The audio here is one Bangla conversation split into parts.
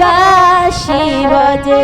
বাসি বাজে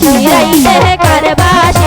কি